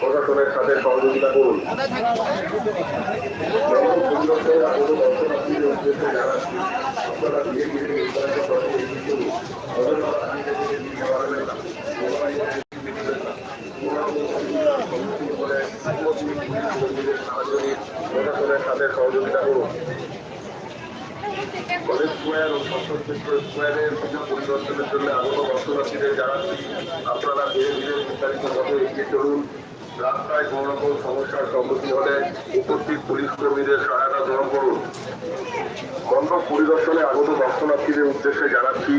প্রশাসনের সাথে সহযোগিতা করুন। প্রশাসনের সাথে সহযোগিতা করুন। স্কোয়ার ও স্কোয়ারের পরিদর্শনের জন্য আগত দর্শনার্থীদের জানাচ্ছি, আপনারা ধীরে ধীরে পথে এগিয়ে চলুন। রাস্তায় কোনো রকম সমস্যার সম্মুখীন হলে উপস্থিত পুলিশ কর্মীদের সহায়তা গ্রহণ করুন। মণ্ডপ পরিদর্শনে আগত দর্শনার্থীদের উদ্দেশ্যে জানাচ্ছি,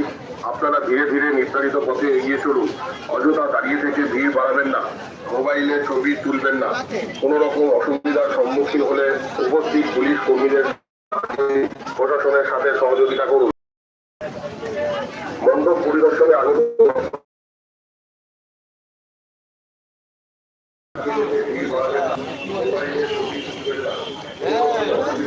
আপনারা ধীরে ধীরে নির্ধারিত পথে এগিয়ে চলুন। অযথা দাঁড়িয়ে থেকে ভিড় বাড়াবেন না। মোবাইলে ছবি তুলবেন না। কোনো রকম অসুবিধার সম্মুখীন হলে উপস্থিত পুলিশ কর্মীদের প্রশাসনের সাথে সহযোগিতা করুন। মণ্ডপ পরিদর্শনে আগত রাস্তায় কোনো রকম সমস্যার সম্মুখীন হলে উপস্থিত পুলিশ কর্মীদের সহায়তা গ্রহণ করুন মণ্ডপ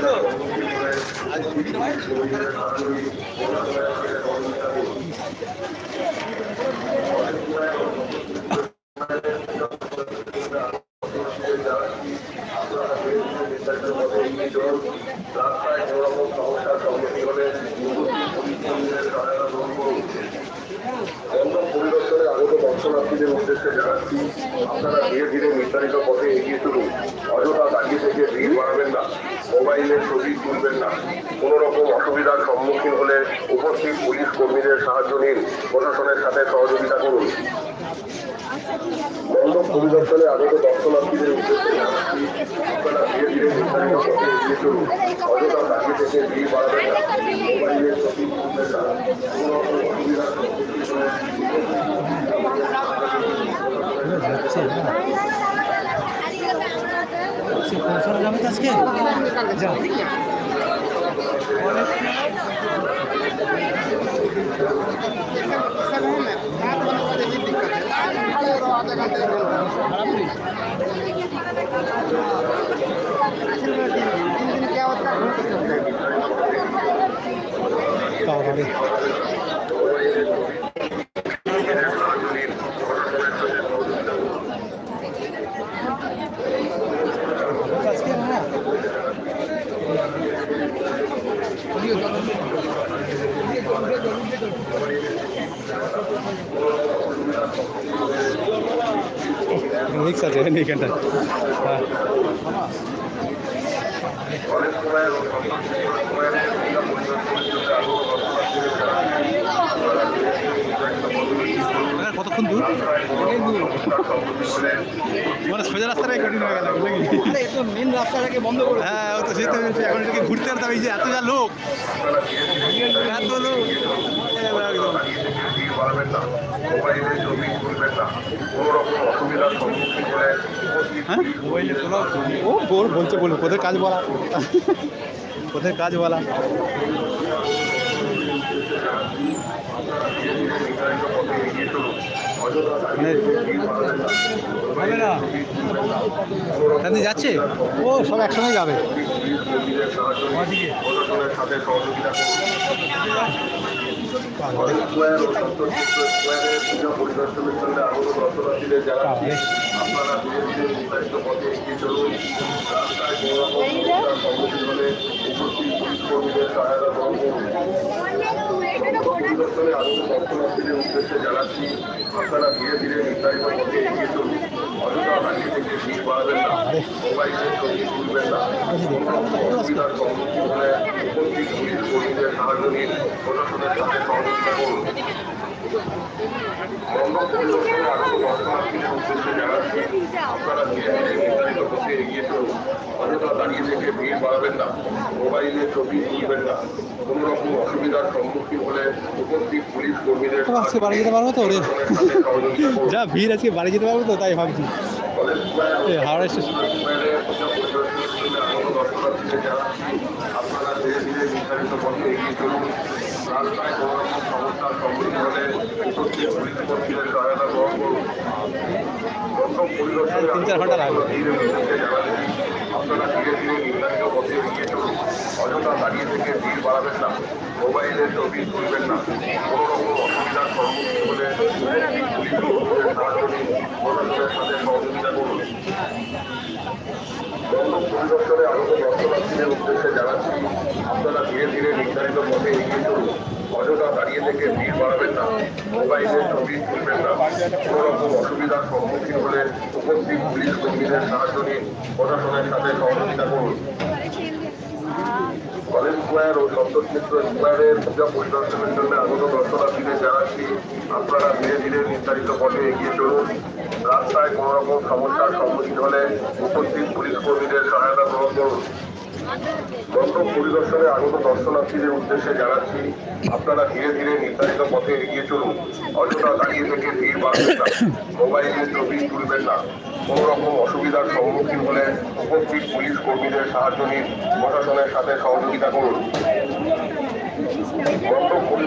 পরিদর্শনে আগত দর্শনার্থীদের উদ্দেশ্যে জানাচ্ছি আপনারা ধীরে ধীরে নির্ধারিত পথে এগিয়ে চলুন অযথা দাঁড়িয়ে থেকে ভিড় বাড়াবেন না মোবাইলে শহীদ তুলবেন না। কোনো রকম অসুবিধার সম্মুখীন হলে উপস্থিত পুলিশ কর্মীদের সাহায্য নিন। প্রশাসনের সাথে সহযোগিতা করুন। মণ্ডপ পরিদর্শনে আগত দর্শনার্থীদের উদ্দেশ্যে অযথা থেকে বাড়াবেন না মোবাইলে ছবি তুলবেন না কোনো রকম অসুবিধার সম্মুখীন হলে যাচ্ছে না সে পৌঁছানো যাবে তো আজকে যা বাবারে রিক্স আছে এখানটা হ্যাঁ কতক্ষণ দূর? মানে সোজা রাস্তাটাই কঠিন হয়ে গেল মেন রাস্তাটাকে বন্ধ করে। হ্যাঁ ও তো সেই তো বলছি, এখন এটাকে ঘুরতে পারতাম এই যে এত যা লোক। এত লোক। হ্যাঁ? ও বল বলছে বলব ওদের কাজ বলা? ওদের কাজ বলা নির্ধারিত পথে এগিয়ে চলুন অযথা মানে হবে না তাদের যাচ্ছে? ও সব একসঙ্গে যাবে। আপনারা ধীরে ধীরে নির্ধারিত পথে এগিয়ে চলুন অযথা আপনারা ধীরে ধীরে নির্ধারিত এগিয়ে দাঁড়িয়ে থেকে ভিড় বাড়াবেন না ছবি না কোনো রকম অসুবিধার হলে যেতে রে যা ভিড় আজকে বাড়ি যেতে পারব তো, তাই ভাবছি। হাওড়া স্টেশন আপনারা ধীরে ধীরে নির্ধারিত পথে এগিয়ে চলুন রাস্তায় কোনো সম্মুখীন হলে উপস্থিত পুলিশ কর্মীদের সহায়তা আপনারা ধীরে ধীরে নির্ধারিত পথে এগিয়ে অযথা দাঁড়িয়ে থেকে ভিড় বাড়াবেন না। মোবাইলে ছবি তুলবেন না কোনো রকম অসুবিধার সম্মুখীন হলে সাথে পরিদর্শনে আগত দর্শনার্থীদের উদ্দেশ্যে জানাচ্ছি, আপনারা ধীরে ধীরে নির্ধারিত পথে এগিয়ে চলুন। অযথা দাঁড়িয়ে থেকে ভিড় বাড়াবেন না। মোবাইলের ছবি তুলবেন না। কোনো অসুবিধার সম্মুখীন হলে উপস্থিত পুলিশ কর্মীদের সাহায্য নিন প্রশাসনের সাথে সহযোগিতা করুন। কলেজ স্কোয়ার ও সন্তোষ মিত্র স্কোয়ারের পূজা পরিদর্শনের জন্য আগত দর্শনার্থীদের জানাচ্ছি, আপনারা ধীরে ধীরে নির্ধারিত পথে এগিয়ে চলুন। রাস্তায় কোনো রকম সমস্যার সম্মুখীন হলে উপস্থিত পুলিশ কর্মীদের সহায়তা গ্রহণ করুন। মণ্ডপ পরিদর্শনে আগত দর্শনার্থীদের উদ্দেশ্যে জানাচ্ছি, আপনারা ধীরে ধীরে নির্ধারিত পথে এগিয়ে চলুন। অযথা দাঁড়িয়ে থেকে ভিড় বাড়বেন না। মোবাইলের ছবি তুলবেন না। কোনো রকম অসুবিধার সম্মুখীন হলে উপস্থিত পুলিশ কর্মীদের সাহায্য নিন। প্রশাসনের সাথে সহযোগিতা করুন।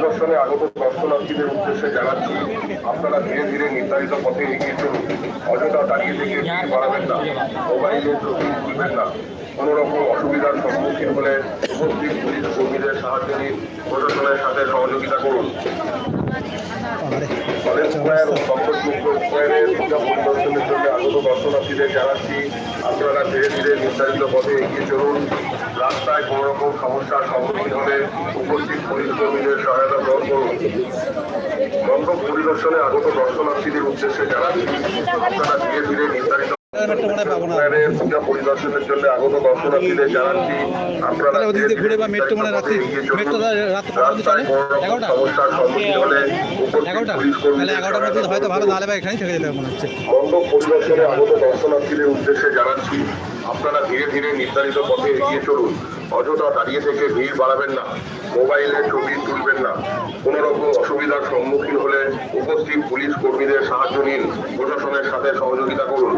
পরিদর্শনে আগত দর্শনার্থীদের উদ্দেশ্যে জানাচ্ছি আপনারা ধীরে ধীরে নির্ধারিত পথে এগিয়ে চলুন। অযথা দাঁড়িয়ে থেকে ভিড় বাড়াবেন না মোবাইলের ছবি তুলবেন না। কোনো রকম অসুবিধার সম্মুখীন হলে উপস্থিত পুলিশ কর্মীদের সাহায্য নিন প্রশাসনের সাথে সহযোগিতা করুন। কলেজ স্কোয়ার ও সন্তোষ মিত্র স্কোয়ারের পূজা পরিদর্শনের জন্য আগত দর্শনার্থীদের জানাচ্ছি আপনারা ধীরে ধীরে নির্ধারিত পথে এগিয়ে চলুন। রাস্তায় কোনো রকম সমস্যার সম্মুখীন হলে উপস্থিত পুলিশ সহায়তা গ্রহণ করুন। মণ্ডপ পরিদর্শনে আগত দর্শনার্থীদের উদ্দেশ্যে জানাচ্ছি আপনারা ধীরে ধীরে নির্ধারিত একটা পাবো না স্কোয়ারের পূজা পরিদর্শনের জন্য আগত দর্শনার্থীদের জানাচ্ছি আপনারা তাহলে ওদিক দিয়ে ঘুরে বা মেট্রো মানে রাত্রি মেট্রো রাত চলে? এগারোটা? সমস্যার সম্মুখীন হলে এগারোটা? তাহলে এগারোটার মধ্যে হয়তো ভালো বা এখানেই থেকে যেতে মনে হচ্ছে। পরিদর্শনে আগত দর্শনার্থীদের উদ্দেশ্যে জানাচ্ছি আপনারা ধীরে ধীরে নির্ধারিত পথে এগিয়ে চলুন। অযথা দাঁড়িয়ে থেকে ভিড় বাড়াবেন না। মোবাইলে ছবি তুলবেন না। কোনো রকম অসুবিধার সম্মুখীন হলে উপস্থিত পুলিশ কর্মীদের সাহায্য নিন। প্রশাসনের সাথে সহযোগিতা করুন।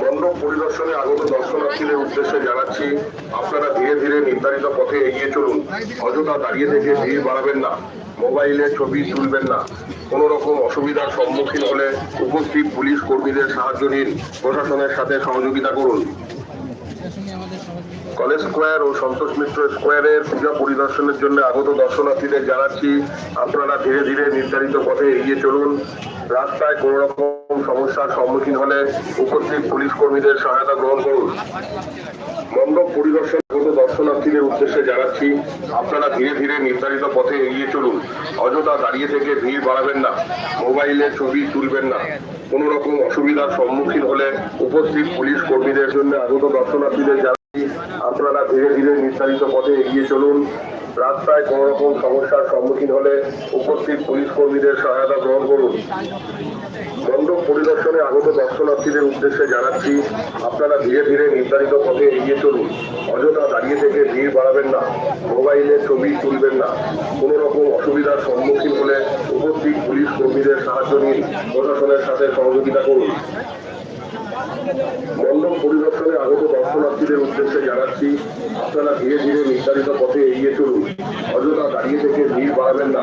মণ্ডপ পরিদর্শনে আগত দর্শনার্থীদের উদ্দেশ্যে জানাচ্ছি, আপনারা ধীরে ধীরে নির্ধারিত পথে এগিয়ে চলুন। অযথা দাঁড়িয়ে থেকে ভিড় বাড়াবেন না। মোবাইলে ছবি তুলবেন না। কোনো রকম অসুবিধার সম্মুখীন হলে উপস্থিত পুলিশ কর্মীদের সাহায্য নিন। প্রশাসনের সাথে সহযোগিতা করুন। কলেজ স্কোয়ার ও সন্তোষ মিত্র স্কোয়ারের পূজা পরিদর্শনের জন্য আগত দর্শনার্থীদের জানাচ্ছি, আপনারা ধীরে ধীরে নির্ধারিত পথে এগিয়ে চলুন। রাস্তায় কোনো রকম সমস্যার সম্মুখীন হলে উপস্থিত পুলিশ কর্মীদের সহায়তা গ্রহণ করুন। মণ্ডপ পরিদর্শন দর্শনার্থীদের উদ্দেশ্যে জানাচ্ছি, আপনারা ধীরে ধীরে নির্ধারিত পথে এগিয়ে চলুন। অযথা দাঁড়িয়ে থেকে ভিড় বাড়াবেন না, মোবাইলে ছবি তুলবেন না। কোনো রকম অসুবিধার সম্মুখীন হলে উপস্থিত পুলিশ কর্মীদের জন্য আগত দর্শনার্থীদের জানাচ্ছি, আপনারা ধীরে ধীরে নির্ধারিত পথে এগিয়ে চলুন। রাস্তায় কোনো রকম সমস্যার সম্মুখীন হলে উপস্থিত পুলিশ কর্মীদের সহায়তা গ্রহণ করুন। মণ্ডপ পরিদর্শনে আগত দর্শনার্থীদের উদ্দেশ্যে জানাচ্ছি, আপনারা ধীরে ধীরে নির্ধারিত পথে এগিয়ে চলুন। অযথা দাঁড়িয়ে থেকে ভিড় বাড়াবেন না, মোবাইলে ছবি তুলবেন না। কোনো রকম অসুবিধার সম্মুখীন হলে উপস্থিত পুলিশ কর্মীদের সাহায্য নিন প্রশাসনের সাথে সহযোগিতা করুন মণ্ডপ পরিদর্শনে আগত দর্শনার্থীদের উদ্দেশ্যে জানাচ্ছি আপনারা ধীরে ধীরে নির্ধারিত পথে এগিয়ে চলুন। অযথা দাঁড়িয়ে থেকে ভিড় বাড়াবেন না।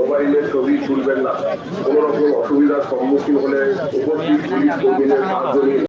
মোবাইলের ছবি তুলবেন না। কোনো রকম অসুবিধার সম্মুখীন হলে উপস্থিত পুলিশ কর্মীদের সাহায্য